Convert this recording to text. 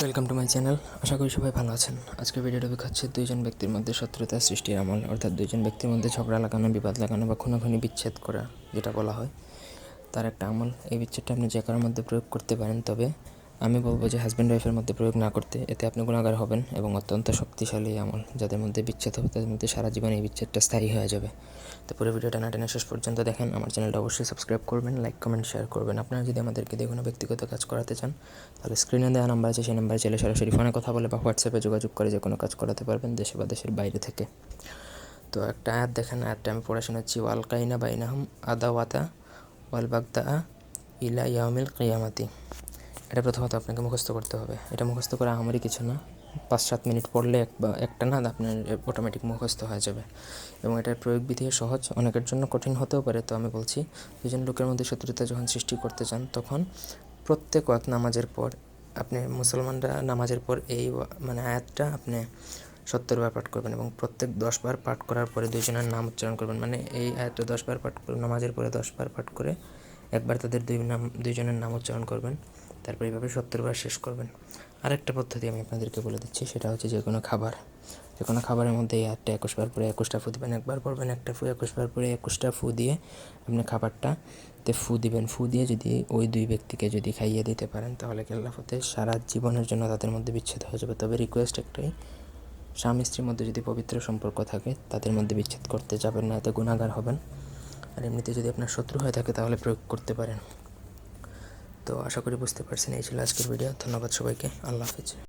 Welcome to my channel আশা করি সবাই ভালো আছেন। আজকের ভিডিওটা দেখাচ্ছে দুইজন ব্যক্তির মধ্যে শত্রুতা সৃষ্টির আমল, অর্থাৎ দুইজন ব্যক্তির মধ্যে ঝগড়া লাগানো, বিবাদ লাগানো বা খুনাখুনি বিচ্ছেদ করা, যেটা বলা হয়, তার একটা আমল। এই বিচ্ছেদটা আপনি যে কারোর মধ্যে প্রয়োগ করতে পারেন, তবে আমি বলব যে হাজব্যান্ড ওয়াইফের মধ্যে প্রয়োগ না করতে, এতে আপনি গুণাগার হবেন এবং অত্যন্ত শক্তিশালী আমল। যাদের মধ্যে বিচ্ছেদ হবে, তাদের মধ্যে সারা জীবন এই বিচ্ছেদটা স্থায়ী হয়ে যাবে। তো পুরো ভিডিওটা না টেনে শেষ পর্যন্ত দেখেন। আমার চ্যানেলটা অবশ্যই সাবস্ক্রাইব করবেন লাইক কমেন্ট শেয়ার করবেন। আপনারা যদি আমাদেরকে দিয়ে কোনো ব্যক্তিগত কাজ করাতে চান, তাহলে স্ক্রিনে দেওয়া নাম্বার আছে, সেই নাম্বারে চাইলে সরাসরি ফোনে কথা বলে বা হোয়াটসঅ্যাপে যোগাযোগ করে যে কোনো কাজ করাতে পারবেন দেশে বা দেশের বাইরে থেকে। তো একটা আয়াত দেখেন, আয়াতটা আমি পড়ে শোনাচ্ছি, ওয়াল কাইনা বাইনাহুম আদাওয়াতা ওয়াল বাগদা ইলা ইয়ামিল কিয়ামাতি। এটা প্রথমত আপনাকে মুখস্থ করতে হবে। এটা মুখস্থ করা আমারই কিছু না। পাঁচ সাত মিনিট পড়লে এক বা একটা না আপনার অটোমেটিক মুখস্থ হয়ে যাবে। এবং এটার প্রয়োগ বিধি সহজ, অনেকের জন্য কঠিন হতেও পারে, তো আমি বলছি, দুজন লোকের মধ্যে শত্রুতা যখন সৃষ্টি করতে চান, তখন প্রত্যেক ওয়াক নামাজের পর, আপনি মুসলমানরা নামাজের পর এই মানে আয়াতটা আপনি সত্তর বার পাঠ করবেন এবং প্রত্যেক দশ বার পাঠ করার পরে দুইজনের নাম উচ্চারণ করবেন। মানে এই আয়াতটা দশ বার পাঠ করে, নামাজের পরে দশ বার পাঠ করে, একবার তাদের দুই নাম, দুইজনের নাম উচ্চারণ করবেন। তারপর এইভাবে সত্তর বার শেষ করবেন। আরেকটা পদ্ধতি আমি আপনাদেরকে বলে দিচ্ছি, সেটা হচ্ছে যে কোনো খাবার, যে কোনো খাবারের মধ্যে এই একুশ বার পরে একুশটা ফু দিবেন, একবার পড়বেন একটা ফু, একুশ বার পরে একুশটা ফু দিয়ে আপনি খাবারটা তে ফু দিবেন। ফু দিয়ে যদি ওই দুই ব্যক্তিকে যদি খাইয়ে দিতে পারেন, তাহলে কেল্লাফতে সারা জীবনের জন্য তাদের মধ্যে বিচ্ছেদ হয়ে যাবে। তবে রিকোয়েস্ট একটাই, স্বামী স্ত্রীর মধ্যে যদি পবিত্র সম্পর্ক থাকে, তাদের মধ্যে বিচ্ছেদ করতে যাবেন না, এতে গুণাগার হবেন। আর এমনিতে যদি আপনার শত্রু হয়ে থাকে, তাহলে প্রয়োগ করতে পারেন। তো আশা করি বুঝতে পারছেন। এই ছিল আজকের ভিডিও। ধন্যবাদ সবাইকে। আল্লাহ হাফিজ।